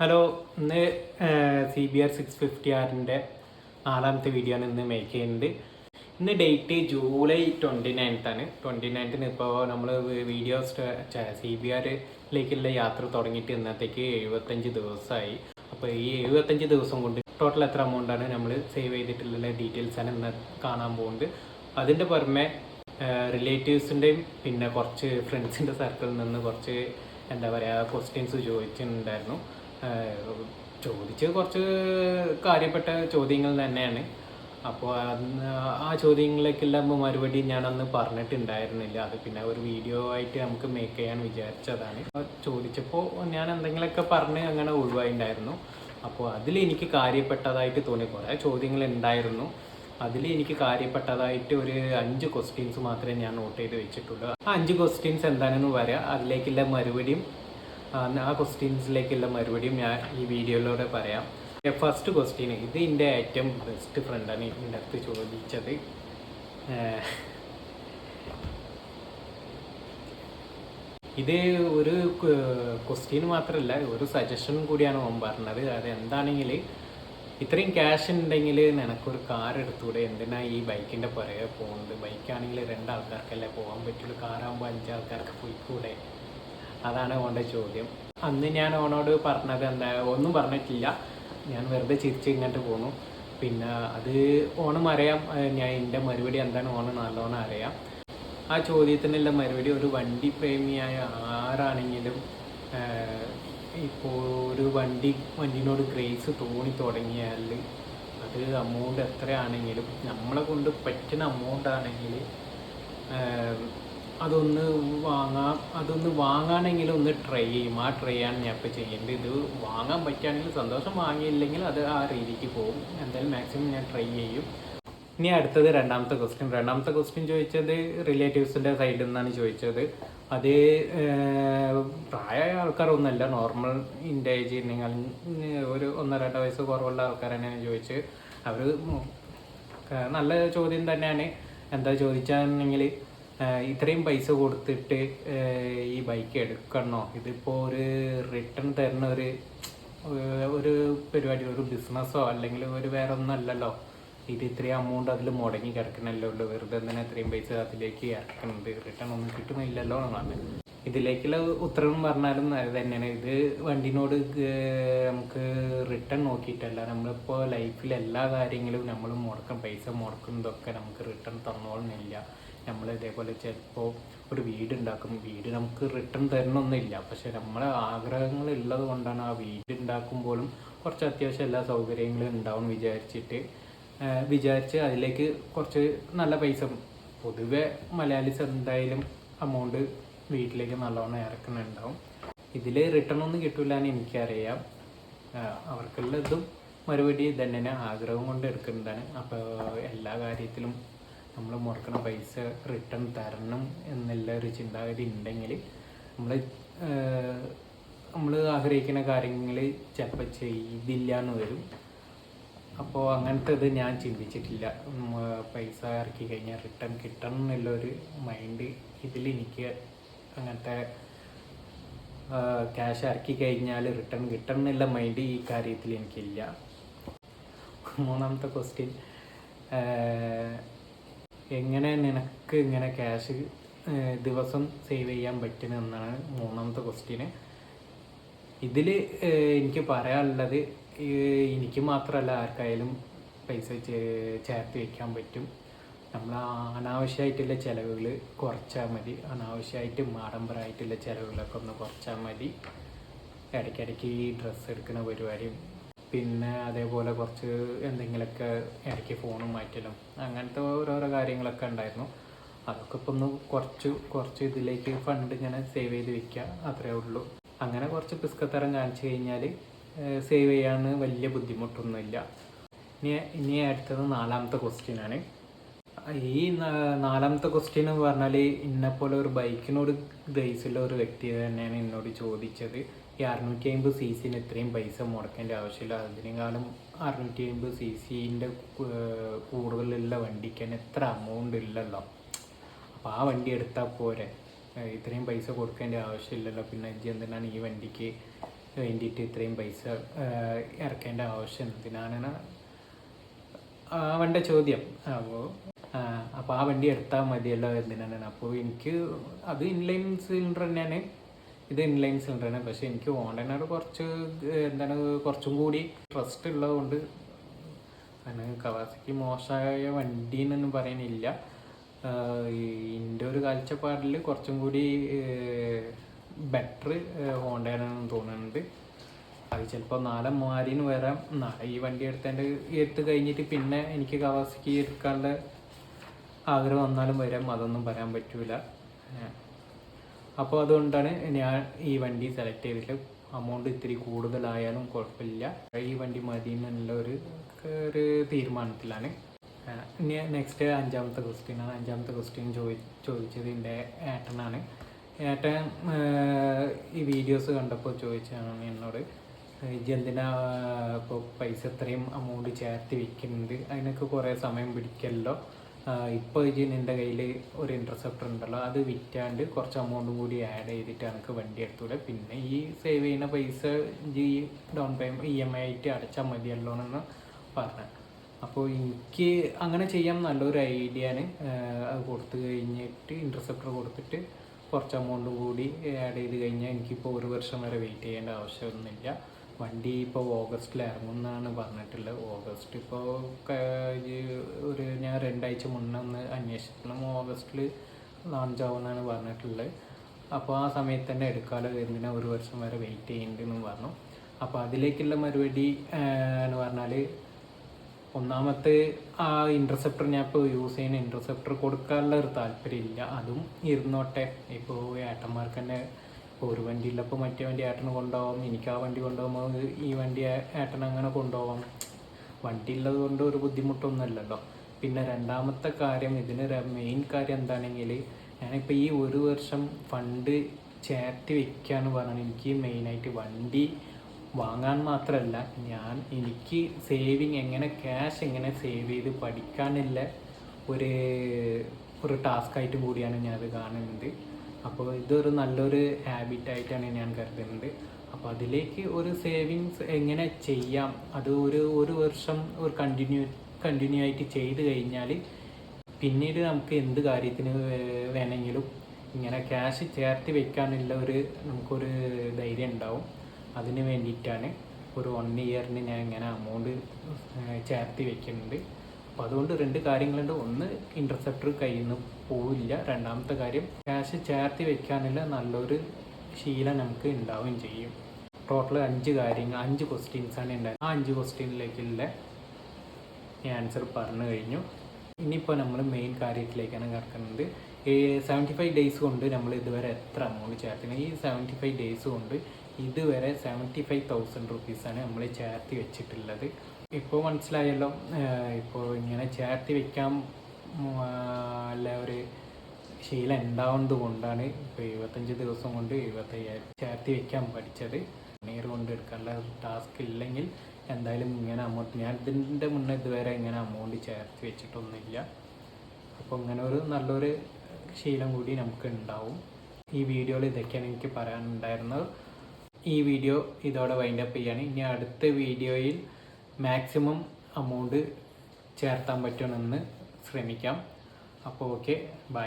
Hello ഇന്ന് C B R six fifty ആറിന്റെ നാലാമത്തെ വീഡിയോ ആണ് ഇന്ന് മേക്ക് ചെയ്യുന്നത്. ഇന്ന് ഡേറ്റ് ജൂലൈ ട്വന്റി നയൻത്താണ് ട്വന്റി നയൻത്തിന് ഇപ്പോൾ നമ്മൾ വീഡിയോ സി ബി ആറിലേക്കുള്ള യാത്ര തുടങ്ങിയിട്ട് ഇന്നത്തേക്ക് എഴുപത്തഞ്ച് ദിവസമായി. അപ്പോൾ ഈ എഴുപത്തഞ്ച് ദിവസം കൊണ്ട് ടോട്ടൽ എത്ര എമൗണ്ടാണ് നമ്മൾ സേവ് ചെയ്തിട്ടുള്ള ഡീറ്റെയിൽസ് ആണ് ഇന്ന് കാണാൻ പോകുന്നത്. അതിന്റെ പുറമെ റിലേറ്റീവ്സിന്റെയും പിന്നെ കുറച്ച് ഫ്രണ്ട്സിന്റെ സർക്കിളിൽ നിന്ന് കുറച്ച് എന്താ പറയുക ക്വസ്റ്റ്യൻസ് ചോദിച്ചിട്ടുണ്ടായിരുന്നു. ചോദിച്ച് കുറച്ച് കാര്യപ്പെട്ട ചോദ്യങ്ങൾ തന്നെയാണ്. അപ്പോൾ അന്ന് ആ ചോദ്യങ്ങളിലേക്കുള്ള മറുപടി ഞാനന്ന് പറഞ്ഞിട്ടുണ്ടായിരുന്നില്ല. അത് പിന്നെ ഒരു വീഡിയോ ആയിട്ട് നമുക്ക് മേക്ക് ചെയ്യാൻ വിചാരിച്ചതാണ്. ചോദിച്ചപ്പോൾ ഞാൻ എന്തെങ്കിലുമൊക്കെ പറഞ്ഞ് അങ്ങനെ ഒഴിവായിട്ടുണ്ടായിരുന്നു അപ്പോൾ അതിൽ എനിക്ക് കാര്യപ്പെട്ടതായിട്ട് തോന്നി. കുറേ ചോദ്യങ്ങൾ ഉണ്ടായിരുന്നു. അതിൽ എനിക്ക് കാര്യപ്പെട്ടതായിട്ട് ഒരു അഞ്ച് ക്വസ്റ്റ്യൻസ് മാത്രമേ ഞാൻ നോട്ട് ചെയ്ത് വെച്ചിട്ടുള്ളൂ. ആ അഞ്ച് ക്വസ്റ്റ്യൻസ് എന്താണെന്ന് പറയാം. അതിലേക്കുള്ള മറുപടിയും ആ, ക്വസ്റ്റ്യൻസിലേക്കുള്ള മറുപടിയും ഞാൻ ഈ വീഡിയോയിലൂടെ പറയാം. ഫസ്റ്റ് ക്വസ്റ്റ്യൻ ഇത് എന്റെ ഏറ്റവും ബെസ്റ്റ് ഫ്രണ്ടാണ് എന്റെ അടുത്ത് ചോദിച്ചത്. ഇത് ഒരു ക്വസ്റ്റ്യൻ മാത്രമല്ല ഒരു സജഷൻ കൂടിയാണ് ഓൻ പറഞ്ഞത്. അത് എന്താണെങ്കിൽ ഇത്രയും ക്യാഷ് ഉണ്ടെങ്കിൽ നിനക്കൊരു കാർ എടുത്തൂടെ? എന്തിനാ ഈ ബൈക്കിന്റെ പുറകെ പോകുന്നത് ബൈക്കാണെങ്കിൽ രണ്ടാൾക്കാർക്കല്ലേ പോകാൻ പറ്റുള്ളൂ? കാറാകുമ്പോൾ അഞ്ചാൾക്കാർക്ക് പോയിക്കൂടെ? അതാണ് ഓന്റെ ചോദ്യം. അന്ന് ഞാൻ ഓണോട് പറഞ്ഞത് എന്താ ഒന്നും പറഞ്ഞിട്ടില്ല. ഞാൻ വെറുതെ ചിരിച്ച് ഇങ്ങോട്ട് പോന്നു. പിന്നെ അത് ഓണം അറിയാം ഞാൻ എന്റെ മറുപടി എന്താണ് ഓണം നല്ലോണം അറിയാം. ആ ചോദ്യത്തിനുള്ള മറുപടി ഒരു വണ്ടി പ്രേമിയായ ആരാണെങ്കിലും ഇപ്പോൾ ഒരു വണ്ടി വണ്ടിനോട് ഗ്രേസ് തോണി തുടങ്ങിയാൽ അത് എമൗണ്ട് എത്രയാണെങ്കിലും നമ്മളെ കൊണ്ട് പറ്റുന്ന എമൗണ്ട് ആണെങ്കിൽ അതൊന്ന് വാങ്ങാം അതൊന്ന് വാങ്ങാനെങ്കിലും ഒന്ന് ട്രൈ ചെയ്യും. ആ ട്രൈ ആണ് ഞാൻ ഇപ്പോൾ ചെയ്യേണ്ടത്. ഇത് വാങ്ങാൻ പറ്റുകയാണെങ്കിൽ സന്തോഷം വാങ്ങിയില്ലെങ്കിൽ അത് ആ രീതിക്ക് പോകും. എന്തായാലും മാക്സിമം ഞാൻ ട്രൈ ചെയ്യും. ഇനി അടുത്തത് രണ്ടാമത്തെ ക്വസ്റ്റ്യൻ രണ്ടാമത്തെ ക്വസ്റ്റ്യൻ ചോദിച്ചത് റിലേറ്റീവ്സിന്റെ സൈഡിൽ നിന്നാണ് ചോദിച്ചത്. അത് പ്രായമായ ആൾക്കാരൊന്നുമല്ല. നോർമൽ ഇന്റെ ഏജ് ഒരു ഒന്നോ രണ്ടോ വയസ്സ് കുറവുള്ള ആൾക്കാർ തന്നെയാണ് ചോദിച്ചത്. അവർ നല്ല ചോദ്യം തന്നെയാണ്. എന്താ ചോദിച്ചാണെങ്കിൽ ഇത്രയും പൈസ കൊടുത്തിട്ട് ഈ ബൈക്ക് എടുക്കണോ? ഇതിപ്പോൾ ഒരു റിട്ടേൺ തരുന്ന ഒരു ഒരു പരിപാടി ഒരു ബിസിനസ്സോ അല്ലെങ്കിൽ ഒരു വേറെ ഒന്നും അല്ലല്ലോ ഇത് ഇത്രയും അമൗണ്ട് അതിൽ മുടങ്ങി കിടക്കണല്ലോ വെറുതെ തന്നെ ഇത്രയും പൈസ അതിലേക്ക് ഇറക്കുന്നത് റിട്ടേൺ ഒന്നും കിട്ടുന്നില്ലല്ലോ എന്നാണ്. ഇതിലേക്കുള്ള ഉത്തരം പറഞ്ഞാലും അത് തന്നെയാണ്. ഇത് വണ്ടിനോട് നമുക്ക് റിട്ടേൺ നോക്കിയിട്ടല്ല. നമ്മളിപ്പോൾ ലൈഫിൽ എല്ലാ കാര്യങ്ങളും നമ്മൾ മുടക്കും. പൈസ മുടക്കുന്നതൊക്കെ നമുക്ക് റിട്ടേൺ തന്നോളുന്നില്ല. നമ്മൾ ഇതേപോലെ ചിലപ്പോൾ ഒരു വീട് ഉണ്ടാക്കും വീട് നമുക്ക് റിട്ടേൺ തരണമൊന്നുമില്ല പക്ഷെ നമ്മളെ ആഗ്രഹങ്ങൾ ഉള്ളത് കൊണ്ടാണ് ആ വീട് ഉണ്ടാക്കുമ്പോഴും കുറച്ച് അത്യാവശ്യം എല്ലാ സൗകര്യങ്ങളും ഉണ്ടാവും വിചാരിച്ചിട്ട്. വിചാരിച്ച് അതിലേക്ക് കുറച്ച് നല്ല പൈസ പൊതുവെ മലയാളീസ് എന്തായാലും അമൗണ്ട് വീട്ടിലേക്ക് നല്ലോണം ഇറക്കുന്നുണ്ടാവും. ഇതിൽ റിട്ടേൺ ഒന്നും കിട്ടില്ല എന്ന് എനിക്കറിയാം അവർക്കുള്ളതും മറുപടി തന്നെ ആഗ്രഹം കൊണ്ട് എടുക്കുന്നതാണ്. അപ്പോൾ എല്ലാ കാര്യത്തിലും നമ്മൾ മുടക്കുന്ന പൈസ റിട്ടേൺ തരണം എന്നുള്ള ഒരു ചിന്താഗതി ഉണ്ടെങ്കിൽ നമ്മൾ നമ്മൾ ആഗ്രഹിക്കുന്ന കാര്യങ്ങൾ ചിലപ്പോൾ ചെയ്തില്ല എന്ന് വരും. അപ്പോൾ അങ്ങനത്തെ ഇത് ഞാൻ ചിന്തിച്ചിട്ടില്ല. പൈസ ഇറക്കി കഴിഞ്ഞാൽ റിട്ടേൺ കിട്ടണം എന്നുള്ളൊരു മൈൻഡ് ഇതിൽ എനിക്ക് അങ്ങനത്തെ ക്യാഷ് ഇറക്കി കഴിഞ്ഞാൽ റിട്ടേൺ കിട്ടണം എന്നുള്ള മൈൻഡ് ഈ കാര്യത്തിൽ എനിക്കില്ല. മൂന്നാമത്തെ ക്വസ്റ്റ്യൻ എങ്ങനെ നിനക്ക് ഇങ്ങനെ ക്യാഷ് ദിവസം സേവ് ചെയ്യാൻ പറ്റുന്നതെന്നാണ് മൂന്നാമത്തെ ക്വസ്റ്റ്യന് ഇതിൽ എനിക്ക് പറയാനുള്ളത് എനിക്ക് മാത്രമല്ല ആർക്കായാലും പൈസ ചേർത്ത് വയ്ക്കാൻ പറ്റും. നമ്മൾ അനാവശ്യമായിട്ടുള്ള ചിലവുകൾ കുറച്ചാൽ മതി. അനാവശ്യമായിട്ട് ആഡംബരമായിട്ടുള്ള ചിലവുകളൊക്കെ ഒന്ന് കുറച്ചാൽ മതി. ഇടയ്ക്കിടയ്ക്ക് ഈ ഡ്രസ്സ് എടുക്കുന്ന പരിപാടിയും പിന്നെ അതേപോലെ കുറച്ച് എന്തെങ്കിലുമൊക്കെ ഇടയ്ക്ക് ഫോണും മാറ്റലും അങ്ങനത്തെ ഓരോരോ കാര്യങ്ങളൊക്കെ ഉണ്ടായിരുന്നു. അതൊക്കെ ഇപ്പം ഒന്ന് കുറച്ച് കുറച്ച് ഇതിലേക്ക് ഫണ്ട് ഇങ്ങനെ സേവ് ചെയ്ത് വെക്കുക അത്രേ ഉള്ളൂ. അങ്ങനെ കുറച്ച് പിസ്കത്തരം കാണിച്ചു കഴിഞ്ഞാൽ സേവ് ചെയ്യാൻ വലിയ ബുദ്ധിമുട്ടൊന്നുമില്ല. ഇനി ഇനി അടുത്തത് നാലാമത്തെ ക്വസ്റ്റ്യനാണ് ഈ നാലാമത്തെ ക്വസ്റ്റ്യൻ എന്ന് പറഞ്ഞാൽ ഇന്നെപ്പോലെ ഒരു ബൈക്കിനോട് ഗ്രേസുള്ള ഒരു വ്യക്തി തന്നെയാണ് എന്നോട് ചോദിച്ചത്. ഈ അറുന്നൂറ്റി അമ്പത് സി സിന് ഇത്രയും പൈസ മുടക്കേണ്ട ആവശ്യമില്ല. അതിനേക്കാളും അറുന്നൂറ്റി അമ്പത് സി സിന്റെ കൂടുതലുള്ള വണ്ടിക്ക് തന്നെ എത്ര എമൗണ്ട് ഇല്ലല്ലോ. അപ്പോൾ ആ വണ്ടി എടുത്താൽ പോരെ. ഇത്രയും പൈസ കൊടുക്കേണ്ട ആവശ്യമില്ലല്ലോ. പിന്നെ ഇജ്ജ് എന്തിനാണ് ഈ വണ്ടിക്ക് വേണ്ടിയിട്ട് ഇത്രയും പൈസ ഇറക്കേണ്ട ആവശ്യം? എന്തിനാണ് അവന്റെ ചോദ്യം. അപ്പോൾ അപ്പോൾ ആ വണ്ടി എടുത്താൽ മതിയല്ലോ എന്തിനാണ്? അപ്പോൾ എനിക്ക് അത് ഇൻലൈൻ സിലിണ്ടർ തന്നെയാണ്. ഇത് ഇൻലൈൻ സിലിണ്ടറാണ് പക്ഷേ എനിക്ക് ഓൺലൈനോട് കുറച്ച് എന്താണ് കുറച്ചും കൂടി ട്രസ്റ്റ് ഉള്ളതുകൊണ്ട് കവാസക്ക് മോശമായ വണ്ടി എന്നൊന്നും പറയാനില്ല എന്റെ ഒരു കാഴ്ചപ്പാടിൽ കുറച്ചും കൂടി ബെറ്റർ ഹോണ്ടയാണെന്ന് തോന്നുന്നുണ്ട്. അത് ചിലപ്പോൾ നാളെ മാലിന് വരാം. ഈ വണ്ടി എടുത്തതിന്റെ എടുത്ത് കഴിഞ്ഞിട്ട് പിന്നെ എനിക്ക് കവാസക്ക് എടുക്കാനുള്ള ആഗ്രഹം വന്നാലും വരാം. അതൊന്നും പറയാൻ പറ്റൂല. അപ്പോൾ അതുകൊണ്ടാണ് ഞാൻ ഈ വണ്ടി സെലക്ട് ചെയ്തിട്ട് അമൗണ്ട് ഇത്തിരി കൂടുതലായാലും കുഴപ്പമില്ല. ഈ വണ്ടി മതി എന്നുള്ള ഒരു ഒരു തീരുമാനത്തിലാണ്. ഇനി നെക്സ്റ്റ് അഞ്ചാമത്തെ ക്വസ്റ്റ്യൻ ആണ്. അഞ്ചാമത്തെ ക്വസ്റ്റ്യൻ ചോദി ചോദിച്ചത് എന്റെ ഏട്ടനാണ്. ഏട്ടൻ ഈ വീഡിയോസ് കണ്ടപ്പോൾ ചോദിച്ചാണ് എന്നോട് ഇജെന്തിനാ ഇപ്പോൾ പൈസ ഇത്രയും അമൗണ്ട് ചേർത്ത് വെക്കുന്നുണ്ട് അതിനൊക്കെ കുറേ സമയം പിടിക്കല്ലോ. ഇപ്പോൾ ഇജ്ജ് നിന്റെ കയ്യിൽ ഒരു ഇന്റർസെപ്റ്റർ ഉണ്ടല്ലോ അത് വിറ്റാണ്ട് കുറച്ച് എമൗണ്ടും കൂടി ആഡ് ചെയ്തിട്ട് എനിക്ക് വണ്ടി എടുത്തൂടെ. പിന്നെ ഈ സേവ് ചെയ്യുന്ന പൈസ ഈ down payment E M I ആയിട്ട് അടച്ചാൽ മതിയല്ലോ എന്ന് പറഞ്ഞു. അപ്പോൾ എനിക്ക് അങ്ങനെ ചെയ്യാൻ നല്ലൊരു ഐഡിയ ആണ്. അത് കൊടുത്തു കഴിഞ്ഞിട്ട് ഇന്റർസെപ്റ്റർ കൊടുത്തിട്ട് കുറച്ച് എമൗണ്ട് കൂടി ആഡ് ചെയ്ത് കഴിഞ്ഞാൽ എനിക്കിപ്പോൾ ഒരു വർഷം വരെ വെയിറ്റ് ചെയ്യേണ്ട ആവശ്യമൊന്നുമില്ല. വണ്ടി ഇപ്പോൾ ഓഗസ്റ്റിൽ ഇറങ്ങുമെന്നാണ് പറഞ്ഞിട്ടുള്ളത് ഓഗസ്റ്റ് ഇപ്പോൾ ഒരു ഞാൻ രണ്ടാഴ്ച മുന്നേ ഒന്ന് അന്വേഷിക്കണം ഓഗസ്റ്റിൽ ലോഞ്ച് ആവുമെന്നാണ് പറഞ്ഞിട്ടുള്ളത് അപ്പോൾ ആ സമയത്ത് തന്നെ എടുക്കാലോ എന്തിനാ ഒരു വർഷം വരെ വെയിറ്റ് ചെയ്യേണ്ടതെന്ന് പറഞ്ഞു. അപ്പോൾ അതിലേക്കുള്ള മറുപടി എന്ന് പറഞ്ഞാൽ ഒന്നാമത്തെ ആ ഇന്റർസെപ്റ്റർ ഞാൻ ഇപ്പോൾ യൂസ് ചെയ്യുന്ന ഇന്റർസെപ്റ്റർ കൊടുക്കാനുള്ള ഒരു താല്പര്യമില്ല. അതും ഇരുന്നോട്ടെ. ഇപ്പോൾ ഏട്ടന്മാർക്ക് തന്നെ ഇപ്പോൾ ഒരു വണ്ടി ഉള്ളപ്പോൾ മറ്റേ വണ്ടി ഏട്ടന് കൊണ്ടുപോകാം എനിക്ക് ആ വണ്ടി കൊണ്ടുപോകുമ്പോൾ ഈ വണ്ടി ഏട്ടൻ അങ്ങനെ കൊണ്ടുപോകാം വണ്ടി ഉള്ളത് കൊണ്ട് ഒരു ബുദ്ധിമുട്ടൊന്നുമില്ലല്ലോ. പിന്നെ രണ്ടാമത്തെ കാര്യം ഇതിന് മെയിൻ കാര്യം എന്താണെങ്കിൽ ഞാനിപ്പോൾ ഈ ഒരു വർഷം ഫണ്ട് ചേർത്ത് വയ്ക്കുകയെന്ന് പറഞ്ഞാൽ എനിക്ക് മെയിനായിട്ട് വണ്ടി വാങ്ങാൻ മാത്രമല്ല ഞാൻ എനിക്ക് സേവിങ് എങ്ങനെ ക്യാഷ് എങ്ങനെ സേവ് ചെയ്ത് പഠിക്കാനുള്ള ഒരു ഒരു ടാസ്ക് ആയിട്ട് കൂടിയാണ് ഞാനത് കാണുന്നത്. അപ്പോൾ ഇതൊരു നല്ലൊരു ഹാബിറ്റായിട്ടാണ് ഞാൻ കരുതുന്നത്. അപ്പോൾ അതിലേക്ക് ഒരു സേവിങ്സ് എങ്ങനെ ചെയ്യാം? അത് ഒരു ഒരു വർഷം ഒരു കണ്ടിന്യൂ കണ്ടിന്യൂ ആയിട്ട് ചെയ്ത് കഴിഞ്ഞാൽ പിന്നീട് നമുക്ക് എന്ത് കാര്യത്തിന് വേണമെങ്കിലും ഇങ്ങനെ ക്യാഷ് ചേർത്ത് വെക്കാനുള്ള ഒരു നമുക്കൊരു ധൈര്യം ഉണ്ടാവും. അതിന് വേണ്ടിയിട്ടാണ് ഒരു വൺ ഇയറിന് ഞാൻ ഇങ്ങനെ അമൗണ്ട് ചേർത്ത് വെക്കുന്നുണ്ട് അപ്പോൾ അതുകൊണ്ട് രണ്ട് കാര്യങ്ങളുണ്ട്. ഒന്ന് ഇന്റർസെപ്റ്റർ കയ്യിൽ നിന്ന് പോവില്ല. രണ്ടാമത്തെ കാര്യം ക്യാഷ് ചേർത്തി വെക്കാനുള്ള നല്ലൊരു ശീലം നമുക്ക് ഉണ്ടാവുകയും ചെയ്യും. ടോട്ടൽ അഞ്ച് കാര്യങ്ങൾ അഞ്ച് ക്വസ്റ്റ്യൻസാണ് ഉണ്ടായത്. ആ അഞ്ച് ക്വസ്റ്റ്യനിലേക്കുള്ള ആൻസർ പറഞ്ഞു കഴിഞ്ഞു. ഇനിയിപ്പോൾ നമ്മൾ മെയിൻ കാര്യത്തിലേക്കാണ് കിടക്കുന്നത്. ഈ സെവന്റി ഫൈവ് ഡേയ്സ് കൊണ്ട് നമ്മൾ ഇതുവരെ എത്ര എമൗണ്ട് ചേർത്തിനെ ഈ സെവന്റി ഫൈവ് ഡേയ്സ് കൊണ്ട് ഇതുവരെ സെവന്റി ഫൈവ് തൗസൻഡ് റുപ്പീസാണ് നമ്മൾ ചേർത്തി വെച്ചിട്ടുള്ളത്. ഇപ്പോൾ മനസ്സിലായല്ലോ ഇപ്പോൾ ഇങ്ങനെ ചേർത്തി വെക്കാൻ അല്ല ഒരു ശീലം ഉണ്ടാവുന്നത് കൊണ്ടാണ് ഇപ്പോൾ എഴുപത്തഞ്ച് ദിവസം കൊണ്ട് എഴുപത്തയ്യായിരം ചേർത്തി വെക്കാൻ പഠിച്ചത്. നീർ കൊണ്ട് എടുക്കാനുള്ള ടാസ്ക് ഇല്ലെങ്കിൽ എന്തായാലും ഇങ്ങനെ അമൗണ്ട് ഞാൻ ഇതിന്റെ മുന്നേ ഇതുവരെ ഇങ്ങനെ അമൗണ്ട് ചേർത്ത് വെച്ചിട്ടൊന്നുമില്ല. അപ്പോൾ ഇങ്ങനെ ഒരു നല്ലൊരു ശീലം കൂടി നമുക്ക് ഉണ്ടാവും. ഈ വീഡിയോയിൽ ഇതൊക്കെയാണ് എനിക്ക് പറയാനുണ്ടായിരുന്നത്. ഈ വീഡിയോ ഇതോടെ വൈൻഡപ്പ് ചെയ്യാണ്. ഇനി അടുത്ത വീഡിയോയിൽ മാക്സിമം അമൗണ്ട് ചേർത്താൻ പറ്റണമെന്ന് ശ്രമിക്കാം. അപ്പോൾ ഓക്കെ ബൈ